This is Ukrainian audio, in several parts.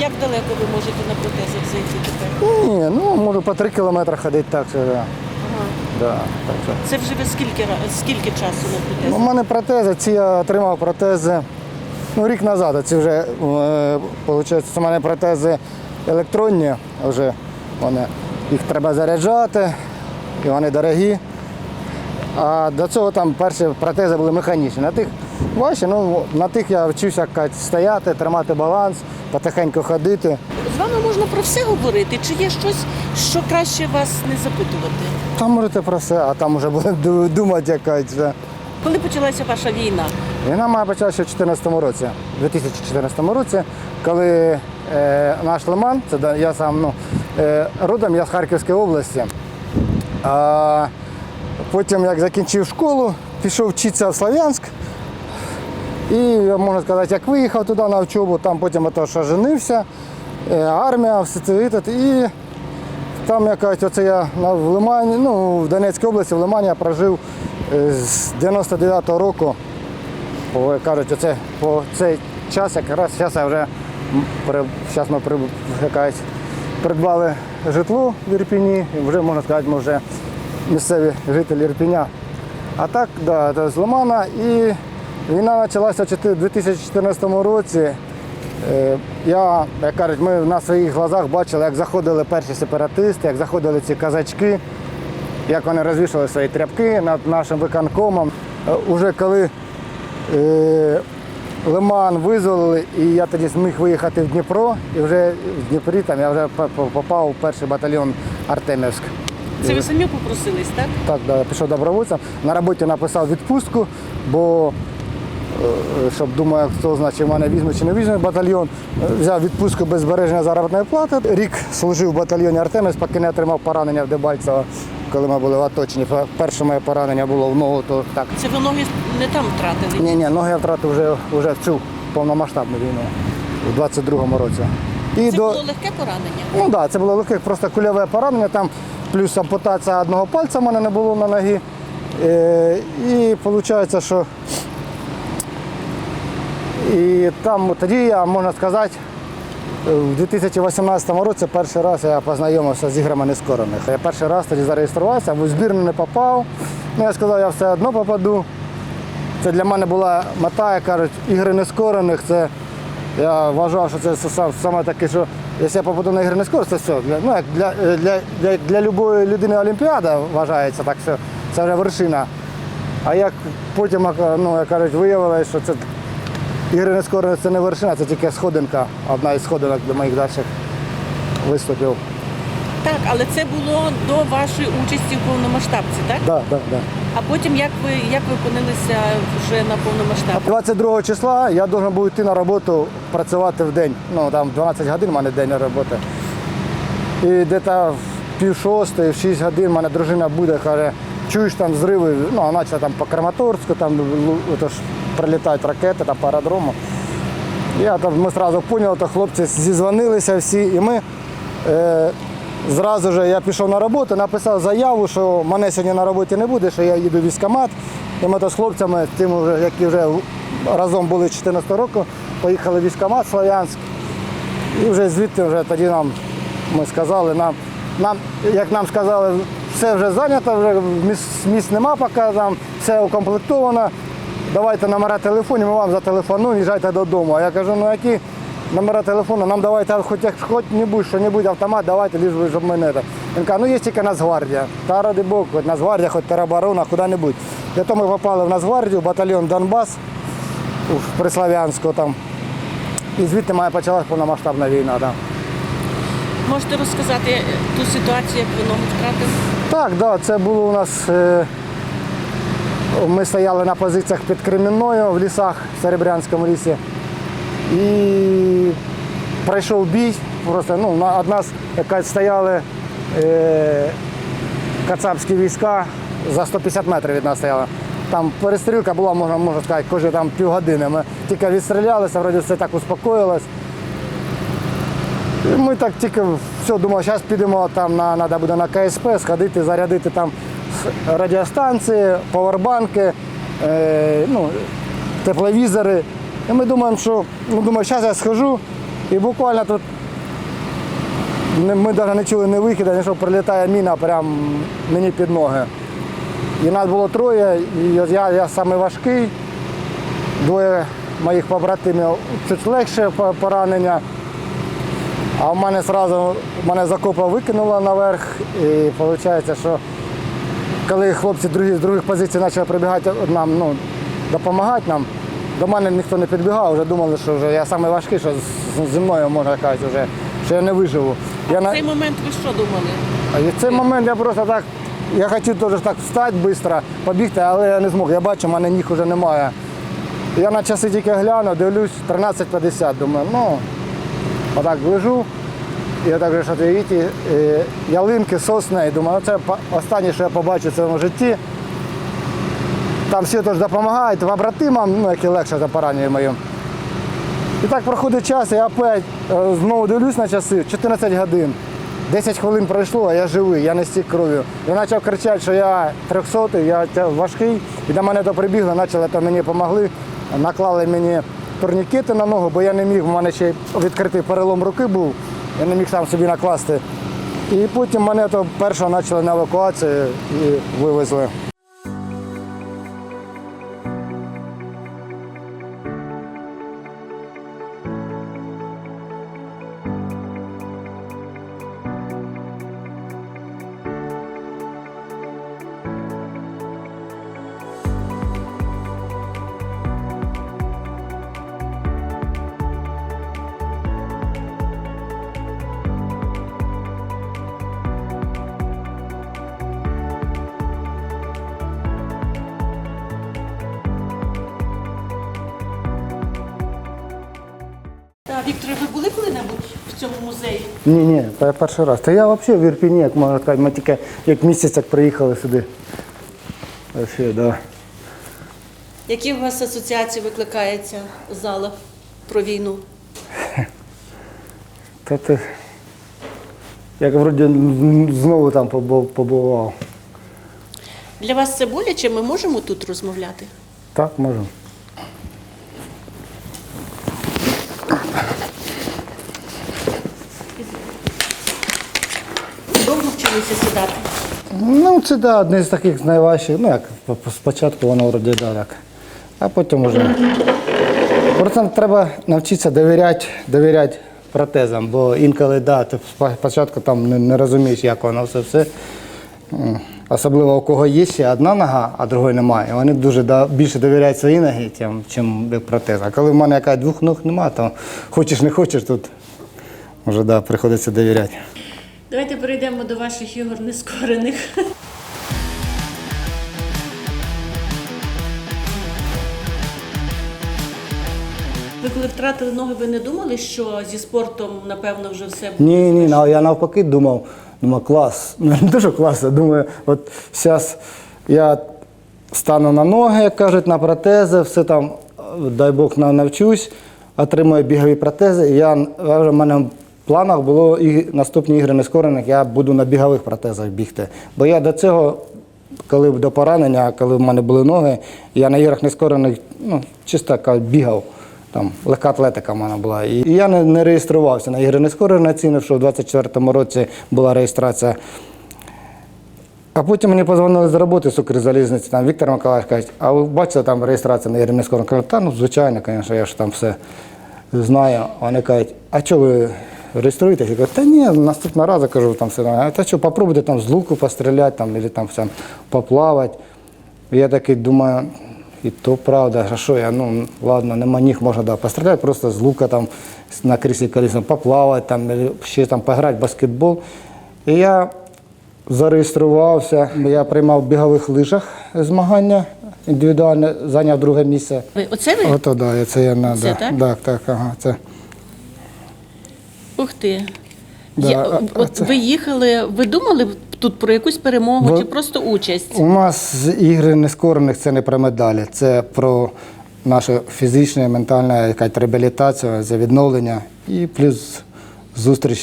Як далеко ви можете на протезах зайти тепер? Ні, ну можу по три кілометри ходити так. Да. Ага. Да, так що. Це вже ви скільки ра- скільки часу на Ну, У мене протези, ці я отримав протези ну, рік назад. а Ці вже, е, виходить, у мене протези електронні, вже вони, їх треба заряджати, і вони дорогі. А до цього там перші протези були механічні. На тих важче, ну, на тих я вчився як стояти, тримати баланс, потихеньку ходити. З вами можна про все говорити. Чи є щось, що краще вас не запитувати? Там можете про все, а там вже буде думати якась. Коли почалася ваша війна? Війна має почалася в 2014 році, 2014 році, коли е, наш Лиман, це я сам ну, е, родом, я з Харківської області. А потім, як закінчив школу, пішов вчитися в Слов'янськ. І можна сказати, як виїхав туди на учобу, там потім що женився, е, армія, все це і там якась оце я в Лимані, ну в Донецькій області, в Лимані я прожив е, з 99-го року. Кажуть, оце по цей час, якраз зараз я вже зараз ми якась, придбали житло в Ірпіні, і вже можна сказати, ми вже місцеві жителі Ірпіня. А так, да, це з Лимана. І війна почалася в 2014 році. Е, Я, як кажуть, ми на своїх глазах бачили, як заходили перші сепаратисти, як заходили ці казачки, як вони розвішали свої тряпки над нашим виконкомом. Е, Уже коли е, Лиман визволили, і я тоді зміг виїхати в Дніпро, і вже в Дніпрі там я вже по- по- попав у перший батальйон Артемівськ. Це ви самі попросились, так? Так, да, я пішов добровольцем. На роботі написав відпустку, бо щоб думаю, хто значить мене візьме чи не візьме батальйон. Е, Взяв відпустку без збереження заробітної плати. Рік служив в батальйоні Артеміс, поки не отримав поранення в Дебальцево, коли ми були в оточенні. Перше моє поранення було в ногу, то так. Це ви ноги не там втратили. Ні, ні, ноги я втратив вже, вже в цю повномасштабну війну у 22-му році. І Це було легке поранення. Ну так, да, це було легке, просто кульове поранення, там плюс ампутація одного пальця в мене не було на ногі. Е, і виходить, що і там тоді я, можна сказати, в 2018 році перший раз я познайомився з іграми нескорених. Я перший раз тоді зареєструвався, в збірну не попав. Ну, я сказав, я все одно попаду. Це для мене була мета, як кажуть, ігри нескорених. Це я вважав, що це саме таке, що якщо я попаду на ігри нескорених, це все. Ну, як для, для, для, для любої людини Олімпіада вважається так, що це вже вершина. А як потім, ну, як кажуть, виявилось, що це ігри нескорених це не вершина, це тільки сходинка, одна із сходинок до моїх дальших виступів. Так, але це було до вашої участі в повномасштабці, так? Да, да, да. А потім як ви як ви опинилися вже на повномасштабці? 22 числа я должен був йти на роботу працювати в день. Ну там 12 годин в мене день роботи. І десь в пів шостої, в 6 годин мене дружина буде, каже, чуєш там зриви, ну, а наче там по Краматорську, там лу- ж прилітають ракети там, по аеродрому. Я там, ми одразу поняли, то хлопці зізвонилися всі, і ми е, зразу ж я пішов на роботу, написав заяву, що мене сьогодні на роботі не буде, що я їду в військкомат. І ми то з хлопцями, з тим, вже, які вже разом були 14 року, поїхали в військкомат Слов'янськ. І вже звідти вже тоді нам ми сказали, нам, нам, як нам сказали, все вже зайнято, вже місць, місць нема поки, там все укомплектовано. Давайте номера телефонів, ми вам зателефонуємо, їжджайте додому. А я кажу, ну які номера телефону, нам давайте хоч хоч-небудь, що-небудь автомат, давайте, би, щоб ми не. те». Він каже, ну є тільки Нацгвардія. Та ради Бог, хоч Нацгвардія, хоч тероборона, куди-небудь. Зато ми попали в Нацгвардію, батальйон Донбас у Прислав'янську там. І звідти моя почалась повномасштабна війна. Да. Можете розказати ту ситуацію, як ви ногу втратили? Так, да, це було у нас. е, Ми стояли на позиціях під Кремінною в лісах, в Серебрянському лісі. І пройшов бій. Просто ну, на- од нас стояли е, кацапські війська за 150 метрів від нас стояли. Там перестрілка була, можна, можна сказати, кожні там півгодини. Ми тільки відстрілялися, вроді все так успокоїлось. Ми так тільки все думали, зараз підемо там на треба буде на КСП, сходити, зарядити там радіостанції, павербанки, е, ну, тепловізори. І ми думаємо, що ну, думаю, зараз я схожу, І буквально тут ми навіть не чули ні вихіду, ні що прилітає міна прямо мені під ноги. І нас було троє, і я, я самий важкий, двоє моїх побратимів чуть легше поранення. А в мене одразу мене закопа викинуло наверх. І виходить, що коли хлопці другі, з других позицій почали прибігати нам, ну, допомагати нам, до мене ніхто не підбігав, вже думали, що вже я самий важкий, що зі мною можна казати, вже, що я не виживу. Я В на... цей момент ви що думали? І в цей момент я просто так, я хотів теж так встати швидко, побігти, але я не змог. Я бачу, в мене ніг вже немає. Я на часи тільки глянув, дивлюсь, 13.50, думаю, ну, отак лежу. Отак же, що видите, е, ялинки, сосни, думаю, це останнє, що я побачу в цьому житті. Там всі теж допомагають, побратимам, ну, які легше за поранення моїм. І так проходить час, я опять е, знову дивлюсь на часи, 14 годин. 10 хвилин пройшло, а я живий, я не стік кров'ю. Я почав кричати, що я 300, я важкий. І до мене то прибігли, почали то мені допомогли, наклали мені турнікети на ногу, бо я не міг, в мене ще відкритий перелом руки був, я не міг сам собі накласти. І потім мене то першого почали на евакуацію і вивезли. Вікторе, ви були коли-небудь в цьому музеї? Ні, ні, це перший раз. Та я взагалі в Ірпіні, як можна сказати, ми тільки як місяць як приїхали сюди. Вообще, да. Які у вас асоціації викликає ця зала про війну? Та ти, як вроді знову там побу- побував. Для вас це боляче? Ми можемо тут розмовляти? Так, можемо. Довго сідати? Ну, це да, одне з таких найважчих. Ну як по- по- спочатку воно вроді да, так. А потім вже. Просто треба навчитися довіряти, довіряти протезам, бо інколи да, ти спочатку там не, не розумієш, як воно все все. Особливо у кого є ще одна нога, а другої немає. Вони дуже да, більше довіряють своїй ноги, чим, чим протез. А коли в мене якась двох ног немає, то хочеш не хочеш, тут вже да, приходиться довіряти. Давайте перейдемо до ваших ігор нескорених. Ви коли втратили ноги, ви не думали, що зі спортом, напевно, вже все буде? Ні, ні, на- я навпаки думав, думав, клас. Ну, не дуже класно. Думаю, от зараз я стану на ноги, як кажуть, на протези, все там, дай Бог, на- навчусь, отримую бігові протези. І я, я вже в мене планах було і наступні ігри нескорених, я буду на бігових протезах бігти. Бо я до цього, коли до поранення, коли в мене були ноги, я на іграх нескорених ну, чисто бігав. Там легка атлетика в мене була. І я не, не реєструвався на ігри нескорених цінив, що в 24-му році була реєстрація. А потім мені позвонили з роботи з Укрзалізниці, там Віктор Миколаївич каже, а ви бачите там реєстрація на ігри нескорених? Кажу, та ну звичайно, звісно, я ж там все знаю. Вони кажуть, а що ви реєструєтесь? Я кажу, та ні, наступного разу кажу, там все. А та що, попробуйте там з луку постріляти, там, або там все, поплавати. Я такий думаю, і то правда, а що я, ну ладно, нема ніг, можна да, постріляти, просто з лука там на кріслі колісному поплавати, там, або ще там пограти в баскетбол. І я зареєструвався, я приймав в бігових лижах змагання індивідуально, зайняв друге місце. Ви оце ви? Ото да, це я на Це да, так? так, так, ага, це. Ух ти. Да, Я- а- а от це- ви їхали, ви думали тут про якусь перемогу Бо- чи просто участь? У нас ігри нескорених це не про медалі, це про нашу фізичну і ментальну якась реабілітацію, за відновлення і плюс зустріч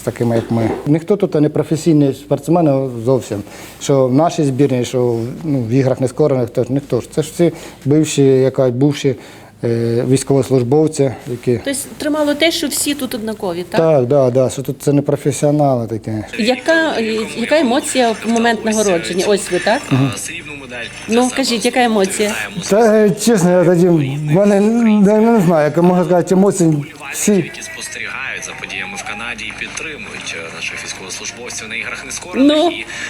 з такими, як ми. Ніхто тут не професійний спортсмен зовсім. Що в нашій збірні, що ну, в іграх нескорених, то ніхто ж. Це ж всі бивші, яка бувші е, військовослужбовці, які. Тобто тримало те, що всі тут однакові, так? Так, да, да, що тут це не професіонали такі. Яка, яка емоція в момент нагородження? Ось ви, так? срібну медаль. Ну, кажіть, яка емоція? Та е, чесно, я тоді в мене не, не знаю, як можна сказати, емоції всі. які спостерігають за подіями в Канаді і підтримують е, наших військовослужбовців на іграх нескорених.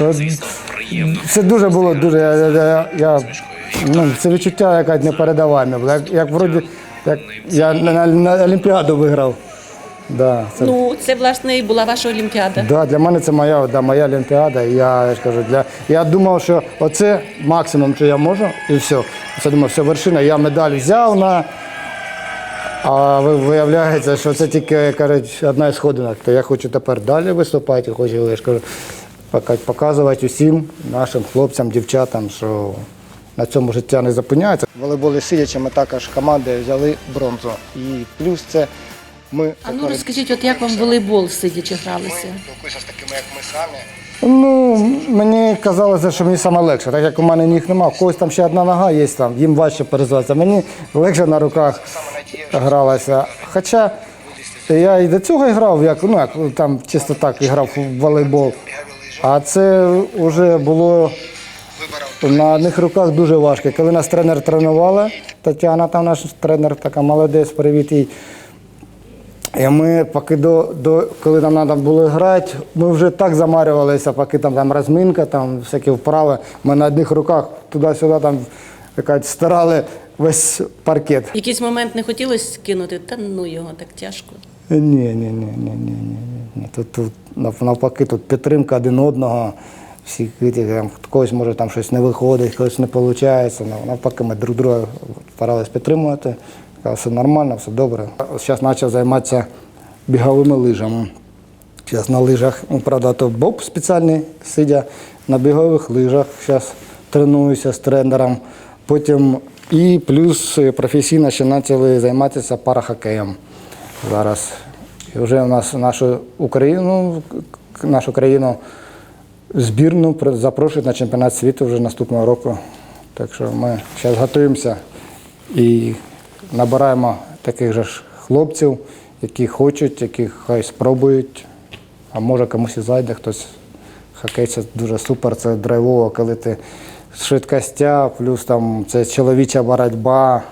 Ну. І, звісно, приємно. Це дуже було дуже. Я, я, я, ну, це відчуття якась непередавальне. було. Як, як вроді, як я на, на, на Олімпіаду виграв. Да, це, Ну, це власне і була ваша олімпіада. да, для мене це моя, да, моя Олімпіада. І я, я ж кажу, для, я думав, що оце максимум, що я можу, і все. Це думав, все вершина. Я медаль взяв на. А ви- виявляється, що це тільки кажуть, одна із сходинок. То я хочу тепер далі виступати, хочу, я ж кажу, пока- показувати усім нашим хлопцям, дівчатам, що на цьому життя не зупиняється. В волейболі сидячи, ми також командою взяли бронзу. І плюс це ми А ну розкажіть, от як вам волейбол сидячи гралися? спілкуюся з такими, як ми самі. Ну, мені казалося, що мені саме легше, так як у мене ніг немає, в когось там ще одна нога є, там, їм важче перезватися. Мені легше на руках гралося. Хоча я і до цього грав, як, ну, як там чисто так грав в волейбол. А це вже було на одних руках дуже важко. Коли нас тренер тренувала, Тетяна, там наш тренер, така молодець, привіт їй. І ми поки до, до коли нам треба було грати, ми вже так замарювалися, поки там, там розминка, там всякі вправи. Ми на одних руках туди-сюди там якась стирали весь паркет. Якийсь момент не хотілося кинути, та ну його так тяжко. Ні, ні, ні, ні, ні, ні, ні. Тут, тут навпаки, тут підтримка один одного. Всі квіти, там, когось може там щось не виходить, когось не виходить. Навпаки, ми друг друга старалися підтримувати. Все нормально, все добре. Зараз почав займатися біговими лижами. Зараз на лижах, ну, правда, то боб спеціальний, сидя на бігових лижах. Зараз тренуюся з тренером. Потім і плюс професійно ще почали займатися парахокеєм зараз. І вже у нас нашу Україну, нашу країну збірну запрошують на чемпіонат світу вже наступного року. Так що ми зараз готуємося і набираємо таких же ж хлопців, які хочуть, які хай спробують. А може комусь і зайде хтось. Хокей це дуже супер, це драйвово, коли ти швидкостя, плюс там це чоловіча боротьба.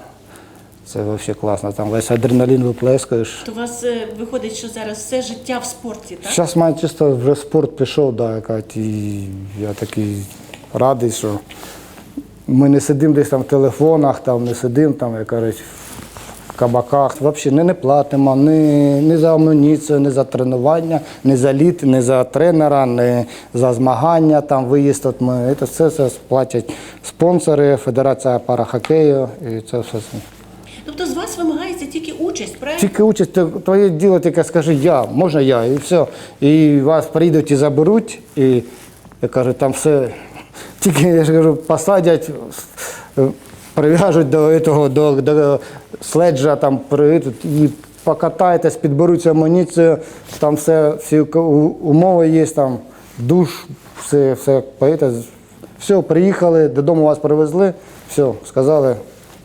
Це взагалі класно. Там весь адреналін виплескуєш. То у вас е, виходить, що зараз все життя в спорті, так? Зараз мене чисто вже спорт пішов, да, якась, і я такий радий, що ми не сидимо десь там в телефонах, там, не сидимо там, як кажуть, в кабаках. Взагалі не, не платимо ні, ні за амуніцію, ні за тренування, ні за літ, ні за тренера, ні за змагання, там, виїзд. От ми, це все, все платять спонсори, Федерація парахокею і це все. Тобто з вас вимагається тільки участь, правильно? Тільки участь, ти- твоє діло тільки скажи я, можна я, і все. І вас прийдуть і заберуть, і я кажу, там все. Тільки я ж кажу, посадять, е, прив'яжуть до того, до, до следжа, там і покатаєтесь, підберуть амуніцію, там все, всі умови є, там душ, все, все, поїдете. все, приїхали, додому вас привезли, все, сказали,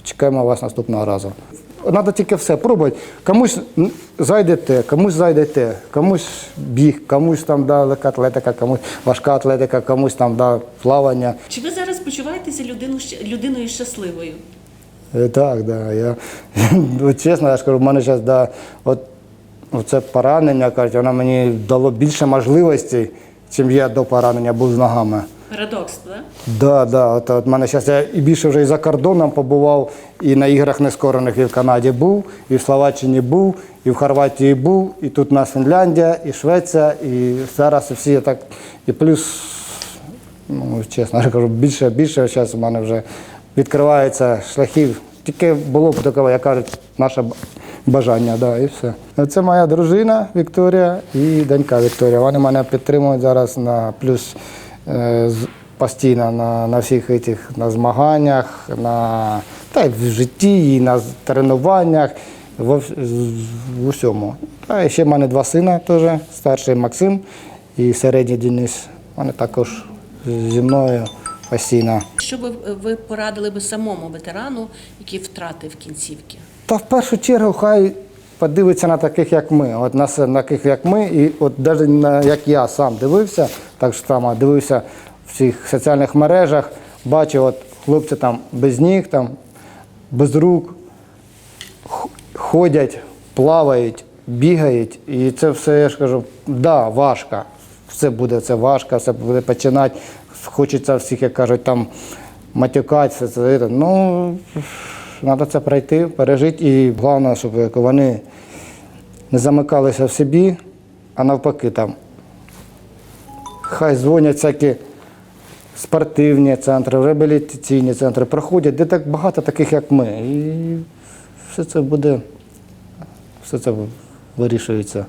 чекаємо вас наступного разу. Треба тільки все пробувати. Комусь м, зайде те, комусь зайде те, комусь біг, комусь там да, легка атлетика, комусь важка атлетика, комусь там да, плавання. Чи ви зараз почуваєтеся людину, людиною щасливою? Е, Так, да. Я, от чесно, я скажу, в мене зараз да, от, це поранення, кажуть, воно мені дало більше можливостей, чим я до поранення був з ногами. Парадокс, так? Да, да, от, от мене зараз я і більше вже і за кордоном побував, і на іграх нескорених і в Канаді був, і в Словаччині був, і в Хорватії був, і тут у нас Фінляндія, і Швеція, і зараз всі так. І плюс, ну чесно я кажу, більше, більше зараз у мене вже відкривається шляхів. Тільки було б таке, як кажуть, наше бажання, да, і все. Це моя дружина Вікторія і донька Вікторія. Вони мене підтримують зараз на плюс постійно на, на всіх цих на змаганнях, на, та й в житті, і на тренуваннях, в, в усьому. Та ще в мене два сина теж, старший Максим і середній Денис. Вони також зі мною постійно. Що би ви порадили би самому ветерану, який втратив кінцівки? Та в першу чергу хай подивиться на таких, як ми. От на таких, як ми, і от навіть на як я сам дивився, так само дивився в цих соціальних мережах, бачив, от хлопці там без ніг, там, без рук, ходять, плавають, бігають. І це все, я ж кажу, да, важко. Все буде це важко, все буде починати. Хочеться всіх, як кажуть, там матюкатися. Це, це. Ну, треба це пройти, пережити. І головне, щоб вони не замикалися в собі, а навпаки там. Хай дзвонять всякі спортивні центри, реабілітаційні центри, проходять, де так багато таких, як ми. І все це буде, все це вирішується.